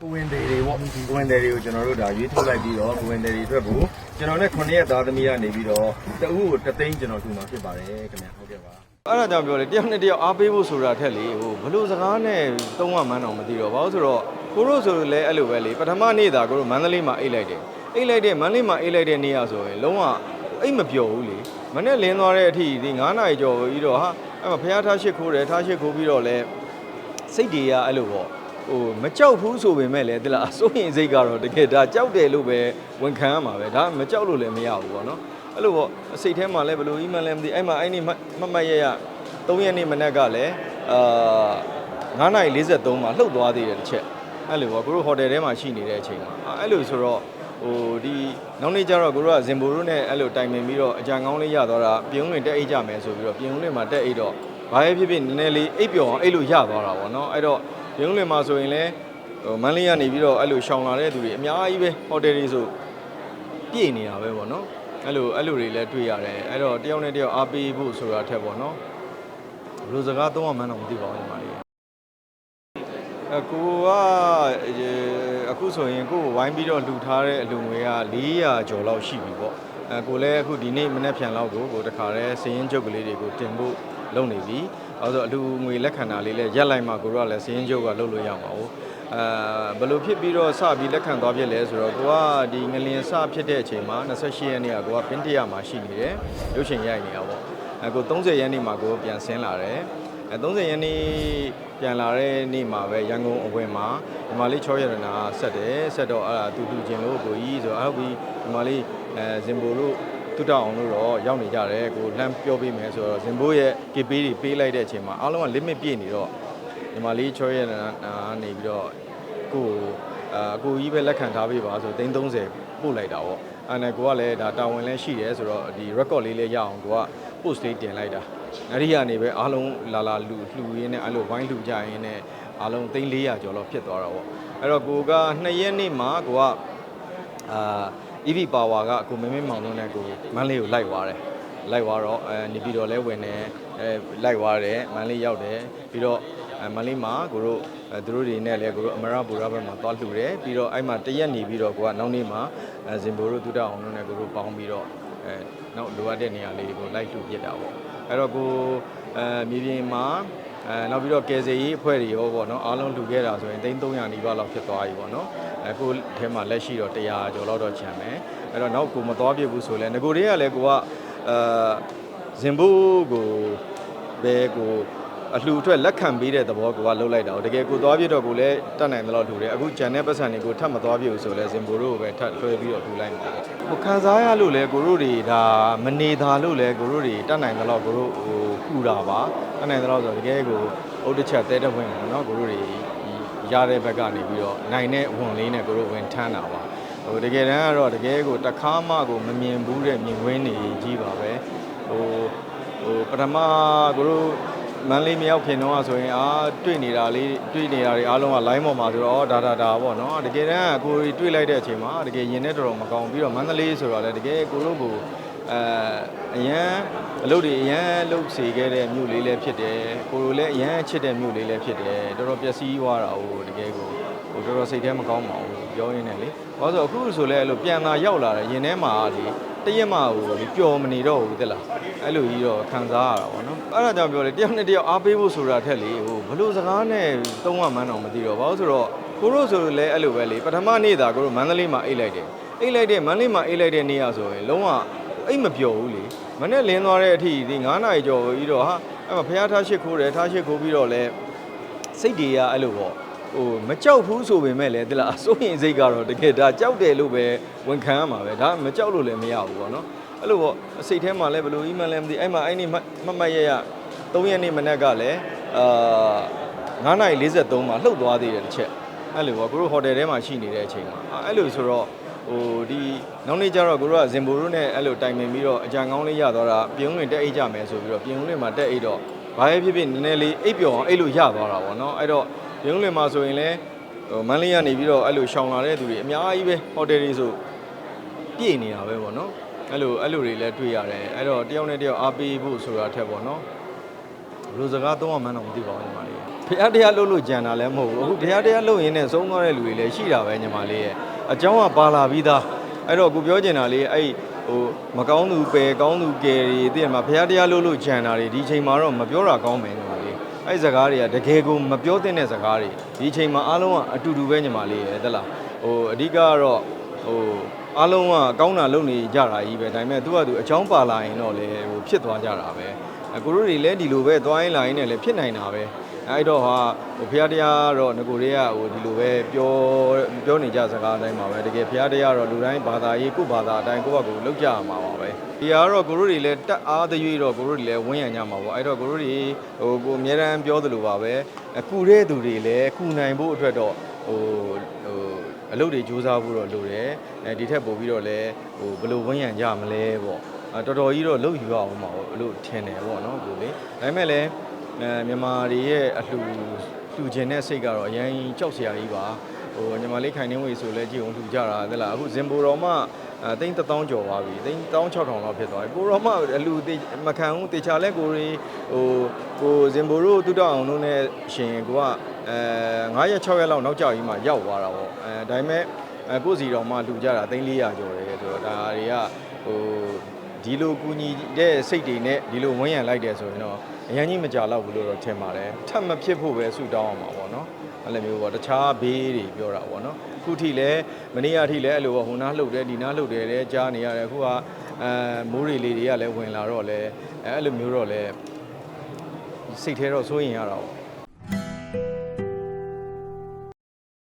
ကိုဝင်တယ်တွေပေါ့ကိုဝင်တယ်တွေကိုကျွန်တော်တို့ဒါရွေးထုတ်လိုက်ပြီးတော့ကိုဝင်တယ်တွေအတွက်ကိုကျွန်တော်နဲ့9ရက်သားသမီးကနေပြီးတော့တအုပ်ကိုတသိန်းကျွန်တော်ထူမှာဖြစ်ပါတယ်ခင်ဗျဟုတ်ကဲ့ပါအဲ့ဒါကြောင့်ပြောလေတယောက်နဲ့တယောက်အားပေးဖို့ဆိုတာထက်လေဟိုဘလို့စကားနဲ့သုံးဝမှန်းတော့မသိတော့ဘာလို့ဆိုတော့ကိုတို့ဆိုလဲအဲ့လိုပဲလေပထမနေ့သာကိုတို့မန္တလေးမှာအိတ်လိုက်တယ်အိတ်လိုက်တဲ့မန္တလေးမှာအိတ်လိုက်တဲ့နေ့ရဆိုရင်လုံးဝအိတ်မပျော်ဘူးလေမနေ့လင်းသွားတဲ့အထိဒီ9နာရီကျော်ပြီးတော့ဟာအဲ့မှာဖះထားရှစ်ခိုးတယ်ထားရှစ်ခိုးပြီးတော့လဲစိတ်တွေကအဲ့လိုပေါ့ ဟိုမကြောက်ဘူးဆိုပေမဲ့လည်းတလားအစိုးရင်စိတ်ကတော့တကယ်ဒါကြောက်တယ်လို့ပဲဝန်ခံရမှာပဲဒါမကြောက်လို့လည်းမရဘူးပေါ့နော်အဲ့လိုပေါ့စိတ်ထဲမှာလည်းဘယ်လိုကြီးမှလည်းမသိအဲ့မှာအဲ့ဒီမတ်မတ်ရရ3ရက်နေ့မနက်ကလည်းအာ9:43မှာလှုပ်သွားသေးတယ်တစ်ချက်အဲ့လိုပေါ့ကိုတို့ဟိုတယ်ထဲမှာရှိနေတဲ့အချိန်မှာအဲ့လိုဆိုတော့ဟိုဒီနောက်နေ့ကျတော့ကိုတို့ကဇင်ဘိုတို့နဲ့အဲ့လိုတိုင်ပင်ပြီးတော့အကြံကောင်းလေးရသွားတာပြင်ဦးလွင်တက်အိတ်ကြမယ်ဆိုပြီးတော့ပြင်ဦးလွင်မှာတက်အိတ်တော့ ဘာပဲဖြစ်ဖြစ်နည်းနည်းလေးအိတ်ပြောအောင်အိတ်လို့ရသွားတာပေါ့နော်အဲ့တော့ပြင်ဦးလွင်မှာဆိုရင်လည်းဟိုမန်းလေးကနေပြီးတော့အဲ့လိုရှောင်လာတဲ့သူတွေအများကြီးပဲဟိုတယ်တွေဆိုပြည့်နေတာပဲပေါ့နော်အဲ့လိုအဲ့လိုတွေလည်းတွေ့ရတယ်အဲ့တော့တယောက်နဲ့တယောက်အားပေးဖို့ဆိုတာထက်ပေါ့နော်ဘယ်လိုစကားသုံးရမှန်းတော့မသိပါဘူးညီမလေးအကိုကအဲအခုဆိုရင်ကိုကိုဝိုင်းပြီးတော့လှူထားတဲ့အလူငွေက400ကျော်လောက်ရှိပြီပေါ့အဲကိုလည်းအခုဒီနေ့မနေ့ဖြန်လောက်ကိုကိုတခါတည်းစည်ရင်ကျုပ်ကလေးတွေကိုတင်ဖို့ လုပ်နေပြီအဲဆိုအလူငွေလက်ခံတာလေးလည်းရက်လိုက်မှကိုတို့ကလည်းစည်ရင်ကျုပ်ကလုပ်လို့ရမှာ哦အဲဘယ်လိုဖြစ်ပြီးတော့စပြီးလက်ခံသွားပြလဲဆိုတော့ကိုကဒီငလင်စဖြစ်တဲ့အချိန်မှာ28ရက်နေ့ကကိုကပင်းတရမှာရှိနေတယ်ရုပ်ရှင်ရိုက်နေတာပေါ့အခု30ရက်နေ့မှာကိုပြန်ဆင်းလာတယ်အဲ30ရက်နေ့ပြန်လာတဲ့နေ့မှာပဲရန်ကုန်အဝင်မှာဒီမလေး6ရတနာဆက်တယ်ဆက်တော့အဲ့ဒါတူတူချင်းလို့ကိုကြီးဆိုတော့ဟုတ်ပြီဒီမလေးအဲဇင်ဘိုတို့ တူတောက်အောင်လို့တော့ရောက်နေကြတယ်ကိုလှမ်းပြောပေးမယ်ဆိုတော့ဇင်ဘိုရဲ့ KP တွေပေးလိုက်တဲ့အချိန်မှာအားလုံးက limit ပြည့်နေတော့ဒီမလေး6ရတနာနေပြီးတော့ကိုအာကိုကြီးပဲလက်ခံထားပေးပါဆို330ပို့လိုက်တာပေါ့အဲ့နဲ့ကိုကလည်းဒါတာဝန်လည်းရှိတယ်ဆိုတော့ဒီ record လေးလည်းရအောင်ကိုက post လေးတင်လိုက်တာအဲ့ဒီကနေပဲအားလုံးလာလာလူလှူရင်းနဲ့အဲ့လိုဝိုင်းလှူကြရင်းနဲ့အားလုံး3400ကျော်လောက်ဖြစ်သွားတာပေါ့အဲ့တော့ကိုက2ရက်နေ့မှာကိုကအာ EV power ကကိုမင်းမင်းမောင်တို့နဲ့ကိုမန်းလေးကိုလိုက်သွားတယ်လိုက်သွားတော့အဲနေပြီးတော့လဲဝင်တယ်အဲလိုက်သွားတယ်မန်းလေးရောက်တယ်ပြီးတော့အဲမန်းလေးမှာကိုတို့အဲသူတို့တွေနဲ့လဲကိုတို့အမရဘူရာဘက်မှာသွားလှူတယ်ပြီးတော့အဲ့မှာတရက်နေပြီးတော့ကိုကနောက်နေ့မှာအဲဇင်ဘိုတို့တူတအောင်တို့နဲ့ကိုတို့ပေါင်းပြီးတော့အဲနောက်လိုအပ်တဲ့နေရာလေးတွေကိုလိုက်လှူပြစ်တာပေါ့အဲ့တော့ကိုအဲမြေပြင်မှာ အဲနောက်ပြီးတော့ကယ်ဆယ်ရေးအဖွဲ့တွေရောပေါ့နော်အားလုံးလှူခဲ့တာဆိုရင်300နီးပါးလောက်ဖြစ်သွားပြီပေါ့နော်အခုထဲမှာလက်ရှိတော့100ကျော်လောက်တော့ခြံမယ်အဲ့တော့နောက်ကိုမသွားပြစ်ဘူးဆိုလဲငကိုတွေကလည်းကိုကအာဇင်ဘိုကိုဘဲကို အလှူအတွက်လက်ခံပေးတဲ့သဘောကိုကလှုပ်လိုက်တာတကယ်ကိုသွားပြစ်တော့ကိုလည်းတတ်နိုင်တယ်လို့လှူတယ်အခုဂျန်တဲ့ပတ်စံတွေကိုထပ်မသွားပြစ်ဘူးဆိုလဲဇင်ဘိုတို့ကိုပဲထပ်လွှဲပြီးတော့လှူလိုက်မှာပေါ့ဟိုခံစားရလို့လဲကိုတို့တွေဒါမနေသားလို့လဲကိုတို့တွေတတ်နိုင်တယ်လို့ကိုတို့ဟိုကူတာပါတတ်နိုင်တယ်လို့ဆိုတော့တကယ်ကိုအုတ်တစ်ချက်တဲတဲ့ဝင်ပေါ့နော်ကိုတို့တွေရတဲ့ဘက်ကနေပြီးတော့နိုင်တဲ့ဝန်လေးနဲ့ကိုတို့ဝင်ထမ်းတာပါဟိုတကယ်တမ်းကတော့တကယ်ကိုတခါမှကိုမမြင်ဘူးတဲ့မြင်ကွင်းနေကြီးပါပဲဟိုဟိုပထမကိုတို့ မန်းလေးမရောက်ခင်တော့ဆိုရင်အာတွေ့နေတာလေးတွေ့နေတာတွေအားလုံးက line ပေါ်မှာဆိုတော့ဒါဒါဒါပေါ့နော်တကယ်တမ်းကိုတွေ့လိုက်တဲ့အချိန်မှာတကယ်ရင်နဲ့တော်တော်မကောင်းပြီးတော့မန္တလေးဆိုတော့လည်းတကယ်ကိုတို့ကိုအဲအရန်အလုပ်တွေအရန်လုပ်စေခဲ့တဲ့မြို့လေးလည်းဖြစ်တယ်ကိုလိုလည်းအရန်ချစ်တဲ့မြို့လေးလည်းဖြစ်တယ်တော်တော်ပျက်စီးသွားတာဟိုတကယ်ကိုဟိုတော်တော်စိတ်ထဲမကောင်းပါဘူးပြောရင်းနဲ့လေဘာလို့ဆိုအခုဆိုလဲအဲ့လိုပြန်လာရောက်လာတယ်ရင်ထဲမှာလေ တရက်မှဟိုလေပျော်မနေတော့ဘူးတဲ့လားအဲ့လိုကြီးတော့ခံစားရတာပေါ့နော်အဲ့ဒါကြောင့်ပြောလေတယောက်နဲ့တယောက်အားပေးဖို့ဆိုတာထက်လေဟိုဘလို့စကားနဲ့သုံးရမှန်းတော့မသိတော့ဘာလို့ဆိုတော့ကိုတို့ဆိုလဲအဲ့လိုပဲလေပထမနေ့သာကိုတို့မန္တလေးမှာအိတ်လိုက်တယ်အိတ်လိုက်တဲ့မန္တလေးမှာအိတ်လိုက်တဲ့နေ့ရဆိုရင်လုံးဝအိတ်မပျော်ဘူးလေမနေ့လင်းသွားတဲ့အထိဒီ9နာရီကျော်ပြီးတော့ဟာအဲ့မှာဖះထားရှစ်ခိုးတယ်ထားရှစ်ခိုးပြီးတော့လဲစိတ်တွေကအဲ့လိုပေါ့ ဟိုမကြောက်ဘူးဆိုပေမဲ့လည်းတလားအစိုးရင်စိတ်ကတော့တကယ်ဒါကြောက်တယ်လို့ပဲဝန်ခံရမှာပဲဒါမကြောက်လို့လည်းမရဘူးပေါ့နော်အဲ့လိုပေါ့စိတ်ထဲမှာလည်းဘယ်လိုကြီးမှလည်းမသိအဲ့မှာအဲ့ဒီမတ်မတ်ရရ3ရက်နေ့မနေ့ကလည်းအာ9:43မှာလှုပ်သွားသေးတယ်တစ်ချက်အဲ့လိုပေါ့ကိုတို့ဟိုတယ်ထဲမှာရှိနေတဲ့အချိန်မှာအဲ့လိုဆိုတော့ဟိုဒီနောက်နေ့ကျတော့ကိုတို့ကဇင်ဘိုတို့နဲ့အဲ့လိုတိုင်ပင်ပြီးတော့အကြံကောင်းလေးရသွားတာပြင်ဦးလွင်တက်အိတ်ကြမယ်ဆိုပြီးတော့ပြင်ဦးလွင်မှာတက်အိတ်တော့ဘာပဲဖြစ်ဖြစ်နည်းနည်းလေးအိတ်ပြောအောင်အိတ်လို့ရသွားတာပေါ့နော်အဲ့တော့ ပြင်ဦးလွင်မှာဆိုရင်လည်းဟိုမန်းလေးကနေပြီးတော့အဲ့လိုရှောင်လာတဲ့သူတွေအများကြီးပဲဟိုတယ်တွေဆိုပြည့်နေတာပဲပေါ့နော်အဲ့လိုအဲ့လိုတွေလည်းတွေ့ရတယ်အဲ့တော့တယောက်နဲ့တယောက်အားပေးဖို့ဆိုတာထက်ပေါ့နော်ဘယ်လိုစကားသုံးရမှန်းတော့မသိပါဘူးညီမလေးဖះတရားလှုပ်လို့ကြံတာလည်းမဟုတ်ဘူးအခုဖះတရားလှုပ်ရင်းနဲ့ဆုံးသွားတဲ့လူတွေလည်းရှိတာပဲညီမလေးရဲ့အကြောင်းကပါလာပြီးသားအဲ့တော့ကိုပြောချင်တာလေးအဲ့ဟိုမကောင်းသူပယ်ကောင်းသူကယ်တွေသိရမှာဖះတရားလှုပ်လို့ကြံတာတွေဒီချိန်မှာတော့မပြောတာကောင်းမယ်ညီမလေး အဲ့စကားတွေကတကယ်ကိုမပြောသင့်တဲ့စကားတွေဒီချိန်မှာအားလုံးကအတူတူပဲညီမလေးရဲ့တက်လားဟိုအဓိကကတော့ဟိုအားလုံးကကောင်းတာလုပ်နေကြတာကြီးပဲဒါပေမဲ့သူကသူအကြောင်းပါလာရင်တော့လေဟိုဖြစ်သွားကြတာပဲအကိုတို့တွေလည်းဒီလိုပဲသွားရင်လာရင်လည်းဖြစ်နိုင်တာပဲ အဲ့တော့ဟာဟိုဖះတရားတော့ငကိုတွေကဟိုဒီလိုပဲပြောပြောနေကြစကားအတိုင်းပါပဲတကယ်ဖះတရားတော့လူတိုင်းဘာသာရေးကိုယ့်ဘာသာအတိုင်းကိုယ့်ဘက်ကိုလောက်ကြရမှာပါပဲဒီဟာကတော့ကိုတို့တွေလည်းတက်အားသွေးတော့ကိုတို့တွေလည်းဝန်းရံကြမှာပေါ့အဲ့တော့ကိုတို့တွေဟိုကိုအများတန်းပြောသလိုပါပဲအခုတဲ့သူတွေလည်းခုနိုင်ဖို့အတွက်တော့ဟိုဟိုအလုပ်တွေစူးစမ်းဖို့တော့လိုတယ်အဲဒီထက်ပိုပြီးတော့လည်းဟိုဘယ်လိုဝန်းရံကြမလဲပေါ့အဲတော်တော်ကြီးတော့လှုပ်ယူရအောင်ပါဘူးလို့ထင်တယ်ပေါ့နော်ကိုလေဒါပေမဲ့လည်း အဲမြန်မာတွေရဲ့အလှလှူခြင်းတဲ့စိတ်ကတော့အရင်ကြောက်စရာကြီးပါဟိုညီမလေးခိုင်နှင်းဝေဆိုလဲကြည့်အောင်လှူကြတာသလားအခုဇင်ဘိုတော်မှအဲသိန်း1000ကျော်သွားပြီသိန်း16000လောက်ဖြစ်သွားပြီကိုတော်မှအလှတေမခံဘူးတေချာလဲကိုရီဟိုကိုဇင်ဘိုတို့တူတောက်အောင်လို့နဲ့ရှင်ကိုကအဲ9ရက်6ရက်လောက်နောက်ကျပြီးမှရောက်သွားတာပေါ့အဲဒါပေမဲ့အဲကိုစီတော်မှလှူကြတာသိန်း400ကျော်တယ်ဆိုတော့ဒါတွေကဟို ဒီလိုကူညီတဲ့စိတ်တွေနဲ့ဒီလိုဝန်းရံလိုက်တယ်ဆိုရင်တော့အရင်ကြီးမကြတော့ဘူးလို့တော့ထင်ပါတယ်ထပ်မဖြစ်ဖို့ပဲဆုတောင်းအောင်ပါပေါ့နော်အဲ့လိုမျိုးပေါ့တခြားဘေးတွေပြောတာပေါ့နော်အခုထိလည်းမနေ့ကအထိလည်းအဲ့လိုပေါ့ဟိုနားလှုပ်တယ်ဒီနားလှုပ်တယ်လည်းကြားနေရတယ်အခုကအဲမိုးရီလေးတွေကလည်းဝင်လာတော့လည်းအဲ့လိုမျိုးတော့လည်းစိတ်ထဲတော့စိုးရင်ရတာပေါ့